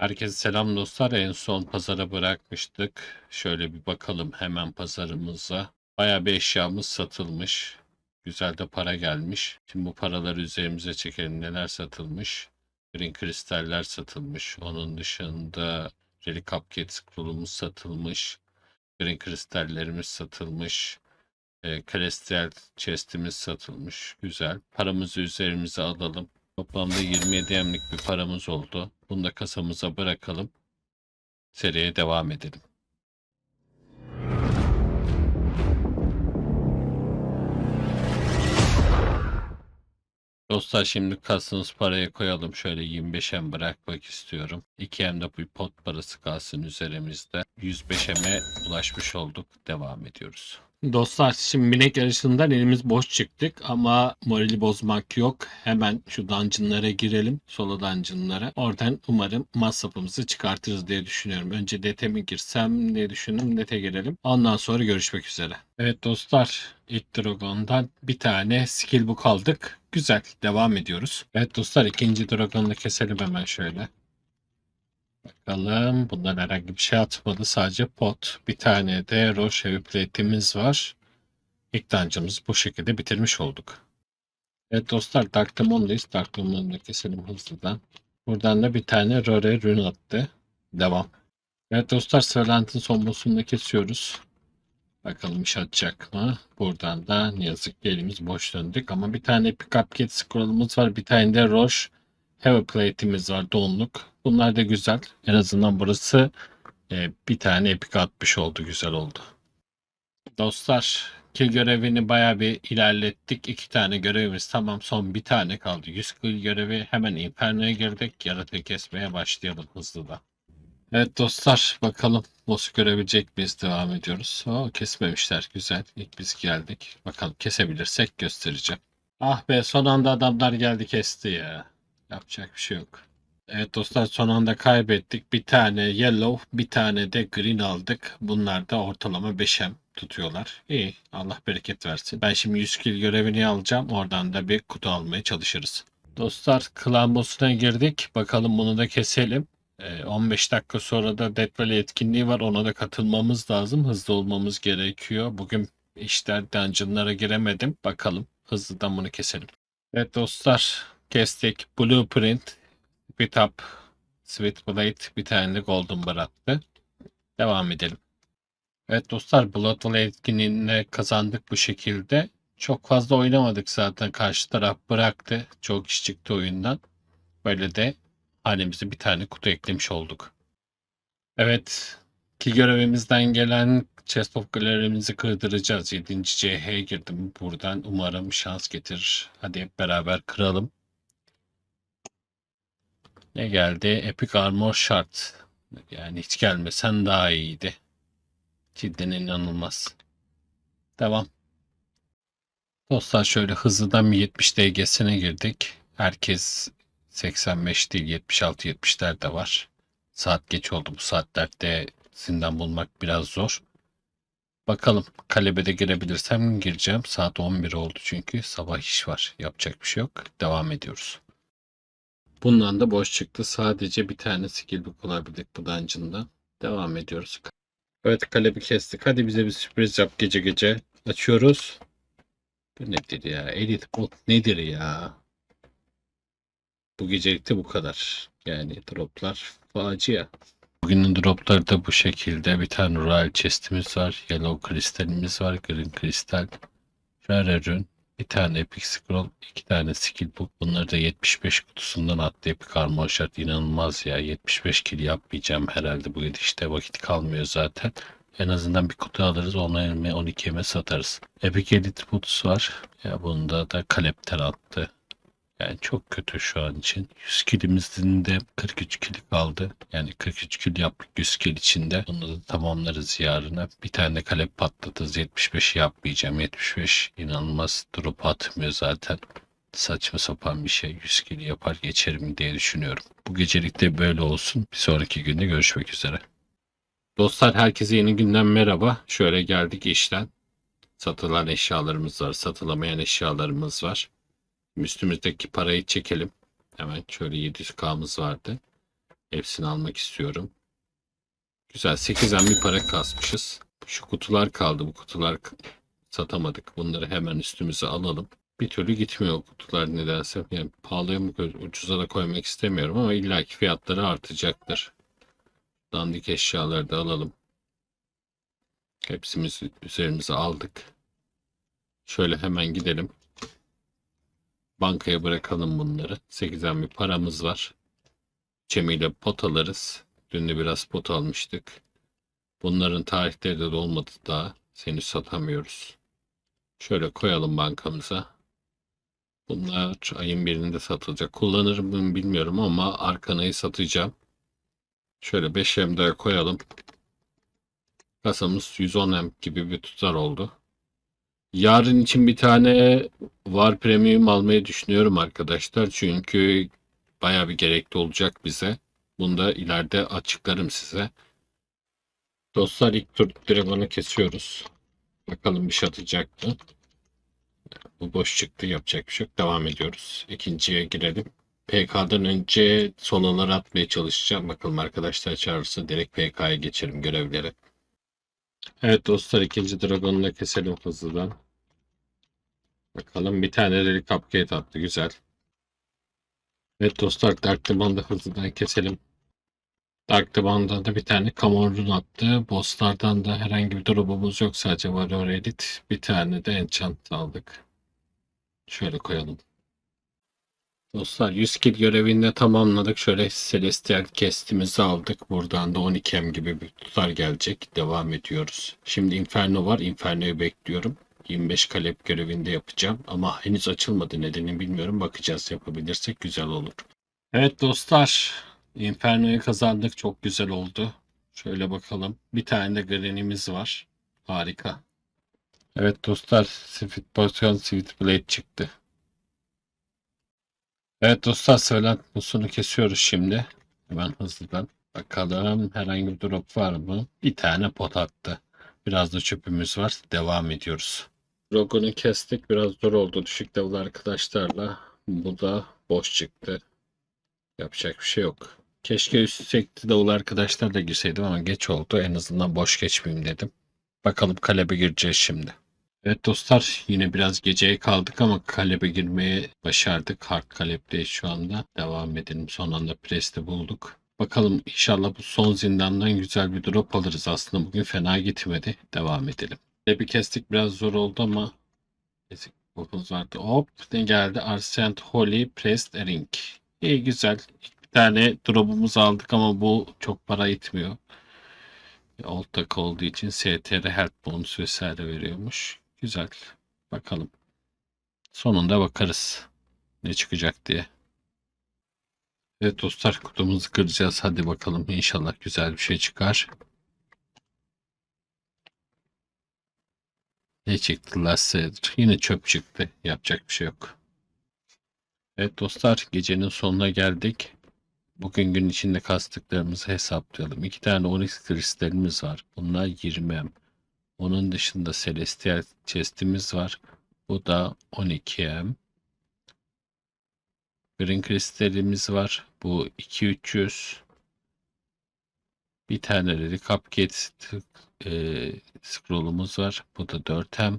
Herkese selam dostlar. En son pazara bırakmıştık. Şöyle bir bakalım hemen pazarımıza. Bayağı bir eşyamız satılmış. Güzel de para gelmiş. Şimdi bu paraları üzerimize çekelim. Neler satılmış? Green kristaller satılmış. Onun dışında Relic Cupcake scroll'umuz satılmış. Green kristallerimiz satılmış. E, Celestial chest'imiz satılmış. Güzel. Paramızı üzerimize alalım. Toplamda 27 emlik bir paramız oldu. Bunu da kasamıza bırakalım. Seriye devam edelim. Dostlar şimdi kasanız paraya koyalım. Şöyle 25M bırakmak istiyorum. 2M de bu pot parası kalsın üzerimizde. 105M'e ulaşmış olduk. Devam ediyoruz. Dostlar şimdi binek yarışından elimiz boş çıktık ama morali bozmak yok. Hemen şu dungeonlara girelim. Solo dungeonlara. Oradan umarım masrafımızı çıkartırız diye düşünüyorum. Önce DT mi girsem diye düşündüm. DT girelim. Ondan sonra görüşmek üzere. Evet dostlar ilk Dragon'dan bir tane skill book aldık. Güzel. Devam ediyoruz. Evet dostlar ikinci Dragon'u keselim hemen şöyle. Bakalım. Bundan herhangi bir şey atmadı. Sadece pot. Bir tane de Roche Heavy Plate'imiz var. İlk dungeon'ımızı bu şekilde bitirmiş olduk. Evet dostlar Dark Demon'dayız. Dark Demon'u da keselim hızlıdan. Buradan da bir tane Rare Rune attı. Devam. Evet dostlar Sırlant'ın son boss'unu kesiyoruz. Bakalım iş atacak mı? Buradan da ne yazık ki elimiz boş döndük. Ama bir tane Pick Up Kit scroll'umuz var. Bir tane de Roche Heavy Plate'imiz var. Donluk. Bunlar da güzel. En azından burası e, bir tane epic atmış oldu. Güzel oldu. Dostlar kill görevini bayağı bir ilerlettik. İki tane görevimiz tamam. Son bir tane kaldı. 100 kill görevi hemen Inferno'ya girdik. Yaratığı kesmeye başlayalım hızlı da. Evet dostlar bakalım boss'u görebilecek miyiz? Devam ediyoruz. Oo, kesmemişler. Güzel. İlk biz geldik. Bakalım kesebilirsek göstereceğim. Ah be son anda adamlar geldi kesti ya. Yapacak bir şey yok. Evet dostlar son anda kaybettik. Bir tane yellow, bir tane de green aldık. Bunlar da ortalama 5M tutuyorlar. İyi. Allah bereket versin. Ben şimdi 100 kill görevini alacağım. Oradan da bir kutu almaya çalışırız. Dostlar klan boss'una girdik. Bakalım bunu da keselim. Ee, 15 dakika sonra da Death Valley etkinliği var. Ona da katılmamız lazım. Hızlı olmamız gerekiyor. Bugün işler dungeonlara giremedim. Bakalım. Hızlıdan bunu keselim. Evet dostlar kestik. Blueprint, Speed Up, Sweet Blade bir tane de Golden Bar attı. Devam edelim. Evet dostlar Blood Bowl etkinliğinde kazandık bu şekilde. Çok fazla oynamadık zaten. Karşı taraf bıraktı. Çok iş çıktı oyundan. Böyle de hanemize bir tane kutu eklemiş olduk. Evet. Ki görevimizden gelen Chest of Gallery'mizi kırdıracağız. 7. CH'ye girdim buradan. Umarım şans getirir. Hadi hep beraber kıralım. Ne geldi? Epic Armor Shard. Yani hiç gelmesen daha iyiydi. Cidden inanılmaz. Devam. Dostlar şöyle hızlıdan bir 70 DG'sine girdik. Herkes 85 değil 76-70'ler de var. Saat geç oldu. Bu saatlerde zindan bulmak biraz zor. Bakalım kalebede girebilirsem gireceğim. Saat 11 oldu çünkü sabah iş var. Yapacak bir şey yok. Devam ediyoruz. Bundan da boş çıktı. Sadece bir tane skill book bulabildik bu dungeon'da. Devam ediyoruz. Evet kalebi kestik. Hadi bize bir sürpriz yap gece gece. Açıyoruz. Bu nedir ya? Elite bot nedir ya? Bu gecelikte bu kadar. Yani droplar facia. Bugünün dropları da bu şekilde. Bir tane Royal Chest'imiz var. Yellow kristalimiz var. Green kristal. Rare Rune. Bir tane Epic Scroll. iki tane Skill Book. Bunları da 75 kutusundan Epic Armor Shard. İnanılmaz ya. 75 kill yapmayacağım herhalde bu gidişte. Vakit kalmıyor zaten. En azından bir kutu alırız. 10 elime 12 elime satarız. Epic Elite Boots var. Ya bunda da Kalepter attı. Yani çok kötü şu an için. 100 kilimizin de 43 kili kaldı. Yani 43 kil yaptık 100 kil içinde. Bunu da tamamlarız yarına. Bir tane de kalep patlatırız. 75 yapmayacağım. 75 inanılmaz drop atmıyor zaten. Saçma sapan bir şey. 100 kil yapar geçerim diye düşünüyorum. Bu gecelik de böyle olsun. Bir sonraki günde görüşmek üzere. Dostlar herkese yeni günden merhaba. Şöyle geldik işten. Satılan eşyalarımız var. Satılamayan eşyalarımız var. Üstümüzdeki parayı çekelim. Hemen şöyle 700K'mız vardı. Hepsini almak istiyorum. Güzel 8'den bir para kasmışız. Şu kutular kaldı. Bu kutular satamadık. Bunları hemen üstümüze alalım. Bir türlü gitmiyor kutular nedense. Yani pahalıya mı ucuza da koymak istemiyorum ama illaki fiyatları artacaktır. Dandik eşyaları da alalım. Hepsimiz üzerimize aldık. Şöyle hemen gidelim. Bankaya bırakalım bunları. 8'den bir paramız var. Cemile pot alırız. Dün de biraz pot almıştık. Bunların tarihleri de dolmadı daha. Seni satamıyoruz. Şöyle koyalım bankamıza. Bunlar ayın birinde satılacak. Kullanır mıyım bilmiyorum ama arkanayı satacağım. Şöyle 5 M koyalım. Kasamız 110 M gibi bir tutar oldu. Yarın için bir tane var premium almayı düşünüyorum arkadaşlar. Çünkü bayağı bir gerekli olacak bize. Bunu da ileride açıklarım size. Dostlar ilk tur Dragon'u kesiyoruz. Bakalım bir şey atacak mı? Bu boş çıktı yapacak bir şey yok. Devam ediyoruz. İkinciye girelim. PK'dan önce soloları atmaya çalışacağım. Bakalım arkadaşlar çağırırsa direkt PK'ya geçelim görevlere. Evet dostlar ikinci Dragon'u da keselim hızlıdan. Bakalım bir tane Relic Cupcake attı. Güzel. Evet dostlar Dark Demon'da hızlıdan keselim. Dark Demon'da da bir tane Camorrun attı. Bosslardan da herhangi bir drop'umuz yok. Sadece Warrior Elite. Bir tane de Enchant aldık. Şöyle koyalım. Dostlar 100 kill görevini de tamamladık. Şöyle Celestial kestimizi aldık. Buradan da 12M gibi bir tutar gelecek. Devam ediyoruz. Şimdi Inferno var. Inferno'yu bekliyorum. 25 kalep görevinde yapacağım. Ama henüz açılmadı. Nedenini bilmiyorum. Bakacağız. Yapabilirsek güzel olur. Evet dostlar. Inferno'yu kazandık. Çok güzel oldu. Şöyle bakalım. Bir tane de Granny'miz var. Harika. Evet dostlar. Sweet Potion Sweet Blade çıktı. Evet dostlar söylent musunu kesiyoruz şimdi. Hemen hızlıdan. Bakalım herhangi bir drop var mı? Bir tane pot attı. Biraz da çöpümüz var. Devam ediyoruz. Rogun'u kestik. Biraz zor oldu düşük level arkadaşlarla. Bu da boş çıktı. Yapacak bir şey yok. Keşke üst sekti davul arkadaşlar da girseydim ama geç oldu. En azından boş geçmeyeyim dedim. Bakalım kalebe gireceğiz şimdi. Evet dostlar yine biraz geceye kaldık ama kalebe girmeye başardık. Hard kalepteyiz şu anda. Devam edelim. Son anda preste bulduk. Bakalım inşallah bu son zindandan güzel bir drop alırız. Aslında bugün fena gitmedi. Devam edelim. Kalebi kestik biraz zor oldu ama Kesik bokumuz vardı. Hop ne geldi? Arsent Holy Pressed Ring. İyi güzel. Bir tane drop'umuzu aldık ama bu çok para itmiyor. Old olduğu için STR help bonus vesaire veriyormuş. Güzel. Bakalım. Sonunda bakarız. Ne çıkacak diye. Evet dostlar kutumuzu kıracağız. Hadi bakalım inşallah güzel bir şey çıkar. Ne çıktı Last? Yine çöp çıktı. Yapacak bir şey yok. Evet dostlar gecenin sonuna geldik. Bugün gün içinde kastıklarımızı hesaplayalım. İki tane Onyx kristalimiz var. Bunlar 20M. Onun dışında Celestial chest'imiz var. Bu da 12M. Green kristalimiz var. Bu 2300. Bir tane de Cupcake e, scroll'umuz var. Bu da 4M.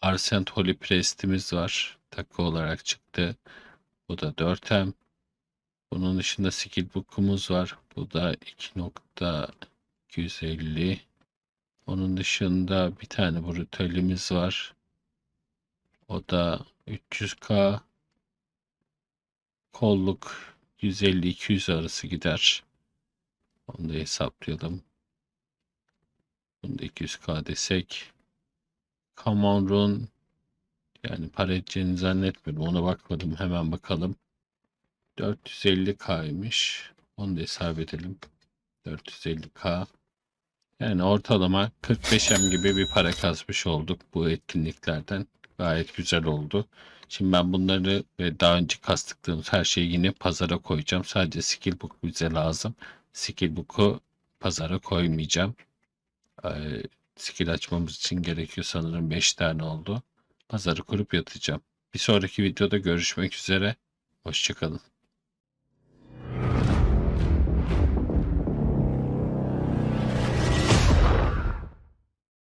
Arsent Holy Priest'imiz var. Takı olarak çıktı. Bu da 4M. Bunun dışında skill book'umuz var. Bu da 2.250. Onun dışında bir tane brutalimiz var. O da 300k. Kolluk 150-200 arası gider. Onu da hesaplayalım. Bunu da 200k desek. Run yani para edeceğini zannetmiyorum. Ona bakmadım. Hemen bakalım. 450k'ymış. Onu da hesap edelim. 450k. Yani ortalama 45M gibi bir para kazmış olduk bu etkinliklerden. Gayet güzel oldu. Şimdi ben bunları ve daha önce kastıklarımız her şeyi yine pazara koyacağım. Sadece skill book bize lazım. Skill book'u pazara koymayacağım. Ee, skill açmamız için gerekiyor sanırım 5 tane oldu. Pazarı kurup yatacağım. Bir sonraki videoda görüşmek üzere. Hoşçakalın.